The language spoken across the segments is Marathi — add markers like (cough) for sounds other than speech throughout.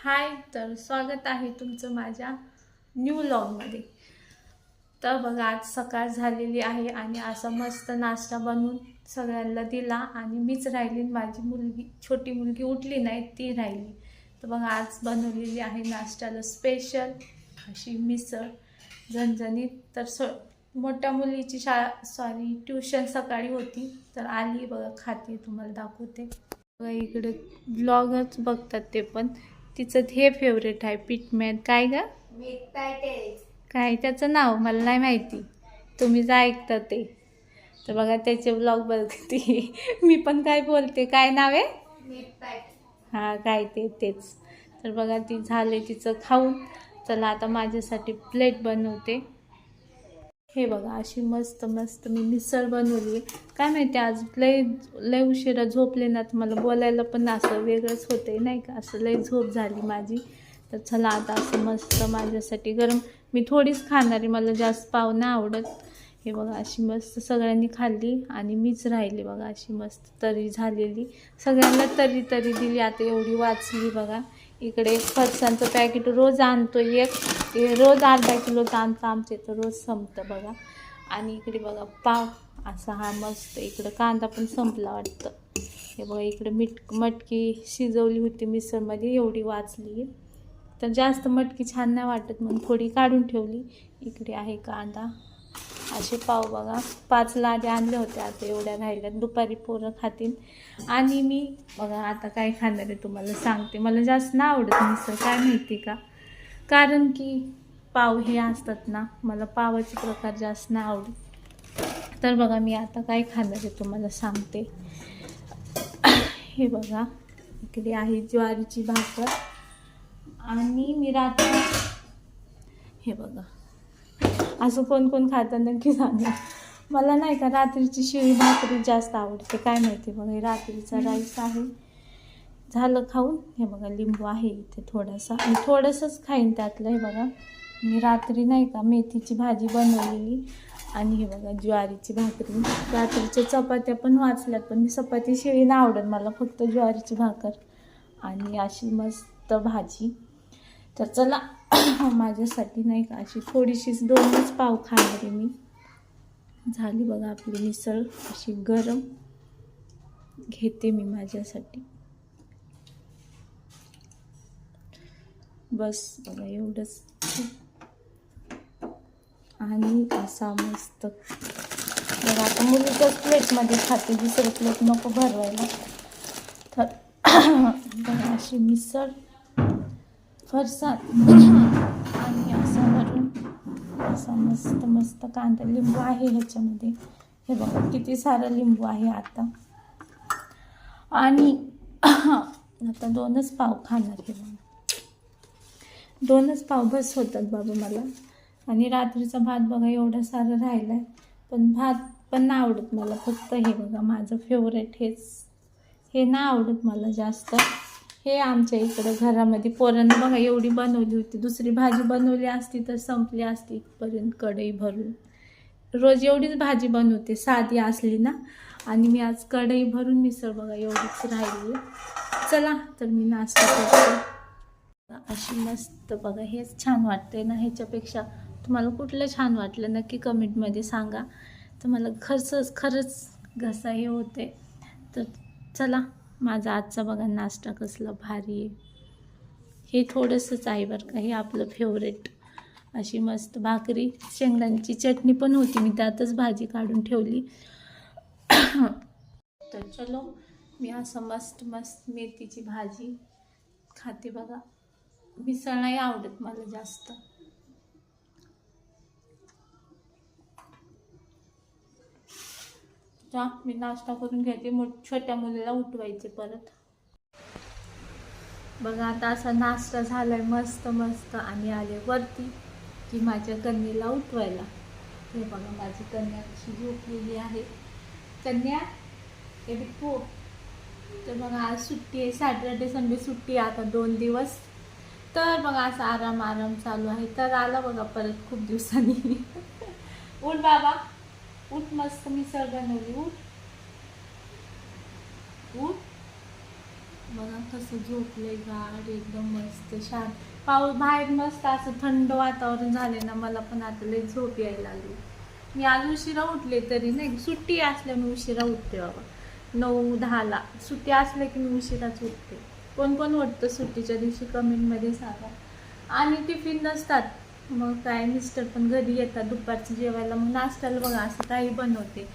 हाय तर स्वागत आहे तुमचं माझ्या न्यू लॉगमध्ये तर बघा आज सकाळ झालेली आहे आणि असा मस्त नाश्ता बनवून सगळ्यांना दिला आणि मीच राहिली माझी मुलगी छोटी मुलगी उठली नाही ती राहिली. तर बघा आज बनवलेली आहे नाश्त्याला स्पेशल अशी मिसळ झणझणीत. तर स मोठ्या मुलीची शाळा सॉरी ट्युशन सकाळी होती. तर आली बघा खाते तुम्हाला दाखवते. बघा इकडे ब्लॉगच बघतात ते पण. तिचं हे फेवरेट आहे पिटमॅन काय ग? काय? त्याचं नाव मला नाही माहिती. तुम्ही जा ऐकता ते. तर बघा त्याचे ब्लॉग बघते. (laughs) मी पण काय बोलते? काय नाव आहे? हां काय ते तेच. तर बघा ती झाले तिचं खाऊन. चला आता माझ्यासाठी प्लेट बनवते. हे बघा अशी मस्त मस्त मी मिसळ बनवली. आहे काय माहिती आज लय लय उशिरा झोपले ना तर मला बोलायला पण असं वेगळंच होते नाही का? असं लय झोप झाली माझी. तर चला आता असं मस्त माझ्यासाठी गरम मी थोडीच खाणारी मला जास्त पाव नाही आवडत. हे बघा अशी मस्त सगळ्यांनी खाल्ली आणि मीच राहिली बघा अशी मस्त तरी झालेली. सगळ्यांना तरी तरी दिली आता एवढी वाचली बघा. इकडे फरसांचं पॅकेट रोज आणतो एक. ते रोज अर्धा किलोचं आणतं आमचे तर रोज संपतं बघा. आणि इकडे बघा पाव. असा हा मस्त इकडं कांदा पण संपला वाटतं. हे बघा इकडे मीठ मटकी शिजवली होती मिसळमध्ये एवढी वाचली. तर जास्त मटकी छान नाही वाटत म्हणून थोडी काढून ठेवली. इकडे आहे कांदा. असे पाव बघा. पाचला आधी आणले होते आता एवढ्या राहिल्यात. दुपारी पोरं खातील. आणि मी बघा आता काय खाणार आहे तुम्हाला सांगते. मला जास्त ना आवडत मिसळ. काय माहिती का? कारण की पाव हे असतात ना मला पावाचे प्रकार जास्त ना आवडत. तर बघा मी आता काय खाणार आहे तुम्हाला सांगते. हे बघा इकडे आहे ज्वारीची भाकर. आणि मी रात्री हे बघा. असं कोण कोण खातं नक्की सांगा मला नाही का रात्रीची शिळी भाकरी जास्त आवडते काय माहिती बघा हे रात्रीचा राईस आहे. झालं खाऊन हे बघा लिंबू आहे इथे थोडासा. आणि थोडंसंच खाईन त्यातलं हे बघा. मी रात्री नाही का मेथीची भाजी बनवलेली आणि हे बघा ज्वारीची भाकरी. रात्रीच्या चपात्या पण वाचल्यात पण मी चपाती शिळी नाही आवडत. मला फक्त ज्वारीची भाकर आणि अशी मस्त भाजी. तर चला (coughs) माझ्यासाठी नाही का अशी थोडीशीच दोनच पाव खाणारे मी. झाली बघा आपली मिसळ अशी गरम. घेते मी माझ्यासाठी. बस बघा एवढंच. आणि असा मस्त. बघा आता मुलीच्याच प्लेटमध्ये खाते दुसरं प्लेट नको भरवायला. तर (coughs) अशी मिसळ. फरसाण. (coughs) आणि असं भरून असा मस्त मस्त कांदा लिंबू आहे ह्याच्यामध्ये. हे बघा किती सारं लिंबू आहे आता. आणि (coughs) आता दोनच पाव खाणार हे बघा दोनच पाव बस होतात बाबा मला. आणि रात्रीचा भात बघा एवढा सारं राहिला आहे पण भात पण नाही आवडत मला. फक्त हे बघा माझं फेवरेट हेच. हे नाही आवडत मला जास्त. हे आमच्या इकडं घरामध्ये पोरांना बघा एवढी बनवली होती. दुसरी भाजी बनवली असती तर संपली असती इथपर्यंत कढई भरून. रोज एवढीच भाजी बनवते साधी असली ना. आणि मी आज कढई भरून मिसळ बघा एवढीच राहिली चला तर मी नाश्ता करते. अशी मस्त बघा हेच छान वाटते ना ह्याच्यापेक्षा तुम्हाला कुठलं छान वाटलं नक्की कमेंटमध्ये सांगा. तर मला खरंच खरंच घसा हे होते तर चला. माझा आजचा बघा नाश्ता कसला भारी. आहे हे थोडंसंच आहे बरं का हे आपलं फेवरेट अशी मस्त भाकरी शेंगदाण्याची चटणी पण होती मी त्यातच भाजी काढून ठेवली. (coughs) तर चलो मी असं मस्त मस्त मेथीची भाजी खाते बघा. मिसळ नाही आवडत मला जास्त. जा मी नाश्ता करून घ्यायचे मग छोट्या मुलीला उठवायचे परत. बघा आता असा नाश्ता झालाय मस्त मस्त. आणि आले वरती की माझ्या कन्येला उठवायला. हे बघा माझी कन्या कशी झोपलेली आहे. कन्या हे बिको हो. तर बघा आज सुट्टी आहे सॅटर्डे संडे सुट्टी आहे आता दोन दिवस. तर बघा असा आराम आराम चालू आहे. तर आला बघा परत खूप दिवसांनी. (laughs) उठ बाबा. उठ मस्त मिसळ बनवली उठ उठ बघा कसं झोपले गाड एकदम मस्त शांत पाऊस बाहेर मस्त असं थंड वातावरण झाले ना मला पण आता लई झोप यायला लागली मी आज उशिरा उठले तरी नाही सुट्टी असल्यामुळे उशिरा उठते बाबा नऊ दहाला सुट्टी असल्या की मी उशिराच उठते कोण कोण उठतं सुट्टीच्या दिवशी कमेंटमध्ये सांगा आणि टिफिन नसतात मग काय मिस्टर पण घरी येतात दुपारचं जेवायला. मग नाश्त्याला बघा असं काही बनवते.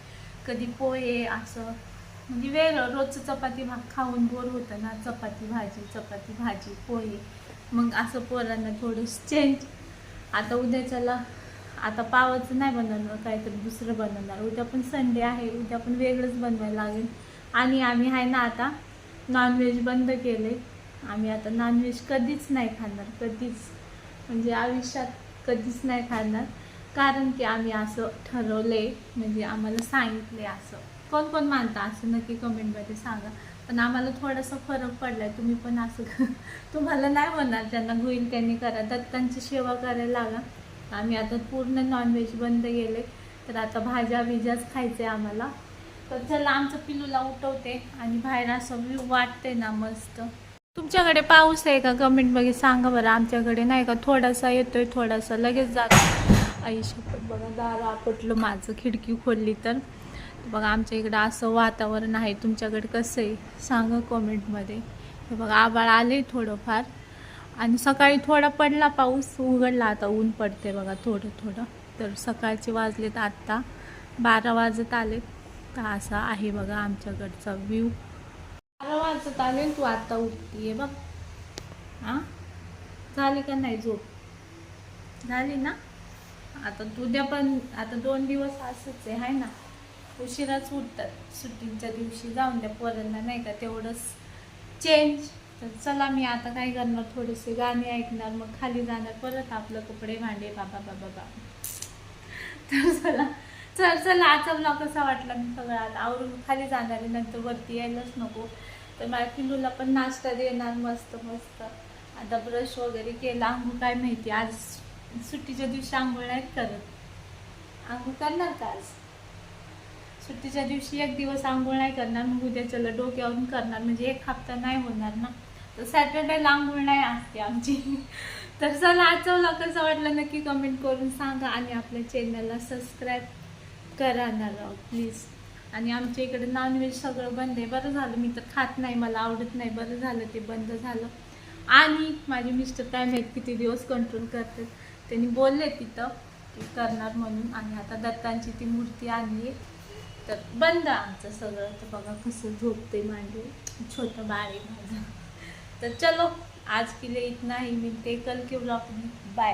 कधी पोहे असं. म्हणजे वेगळं रोजचं चपाती भात खाऊन बोर होतं ना. चपाती भाजी चपाती भाजी पोहे. मग असं पोरांना थोडंसं चेंज आता उद्याच्याला आता पावाचं नाही बनवणार काहीतरी दुसरं बनवणार. उद्या पण संडे आहे उद्या पण वेगळंच बनवायला लागेल. आणि आम्ही आहे ना आता नॉनव्हेज बंद केले आम्ही आता नॉनव्हेज कधीच नाही खाणार कधीच. म्हणजे आयुष्यात कधीच नाही खाणार. कारण की आम्ही असं ठरवले म्हणजे आम्हाला सांगितले असं. कोण कोण मानता असं नक्की कमेंटमध्ये सांगा. पण आम्हाला थोडासा फरक पडलाय. तुम्ही पण असं (laughs) तुम्हाला नाही होणार. ज्यांना होईल त्यांनी करा. दत्तांची सेवा करायला लागा. आम्ही आता पूर्ण नॉनव्हेज बंद गेले तर आता भाज्या बिज्याच खायचे आम्हाला. तर चला आमचं पिलूला उठवते. आणि बाहेर असं व्यू वाटते ना मस्त. तुमच्याकडे पाऊस आहे का? कमेंटमध्ये सांगा बरं. आमच्याकडे नाही का? थोडासा येतोय थोडासा लगेच जातो. आई शपथ बघा दार आपटलं माझं. खिडकी खोलली तर. बघा आमच्या इकडं असं वातावरण आहे. तुमच्याकडे कसं आहे? सांगा कमेंटमध्ये हे बघा आबाळ आले थोडंफार. आणि सकाळी थोडा पडला पाऊस. उघडला आता ऊन पडते बघा थोडं थोडं. तर सकाळचे वाजलेत आत्ता. बारा वाजत आले तर असा आहे बघा आमच्याकडचा व्ह्यू मला वाचत आले तू आता उठतीये बघ. हां झाली का नाही झोप? झाली ना? आता उद्या पण आता दोन दिवस असंच आहे हाय ना? उशिराच उठतात. सुट्टीच्या दिवशी जाऊन द्या पोरांना नाही का तेवढंच चेंज तर चला मी आता काय करणार थोडेसे गाणे ऐकणार मग खाली जाणार परत आपलं कपडे भांडे बाबा बाबा बाबा. तर चला चल चला आजचा ब्लॉग कसा वाटला? मी सगळं आता आवरून खाली जाणार आहे नंतर वरती यायलाच नको. तर माझ्या पिल्लूला पण नाश्ता देणार मस्त मस्त. आता ब्रश वगैरे केला आंघोळ काय माहिती आज सुट्टीच्या दिवशी आंघोळ नाहीत करत. आंघोळ करणार का आज? सुट्टीच्या दिवशी एक दिवस आंघोळ नाही करणार मग उद्याच्याला डोक्यावरून करणार म्हणजे एक हप्ता नाही होणार ना. तर सॅटर्डेला आंघोळ नाही असते आमची. (laughs) तर चला आजचा कसं वाटलं नक्की कमेंट करून सांगा आणि आपल्या चॅनलला सबस्क्राईब करा ना प्लीज आणि आमच्या इकडे नॉनव्हेज सगळं बंद आहे. बरं झालं मी तर खात नाही मला आवडत नाही. बरं झालं ते बंद झालं. आणि माझे मिस्टर काय माहीत किती दिवस कंट्रोल करतात? त्यांनी बोलले तिथं की करणार म्हणून. आणि आता दत्तांची ती मूर्ती आणली तर बंद आमचं सगळं. तर बघा कसं झोपते मांडे. छोटं बाळ आहे माझं. तर चलो आज के लिए इतना ही मिलते कल के ब्लॉग में बाय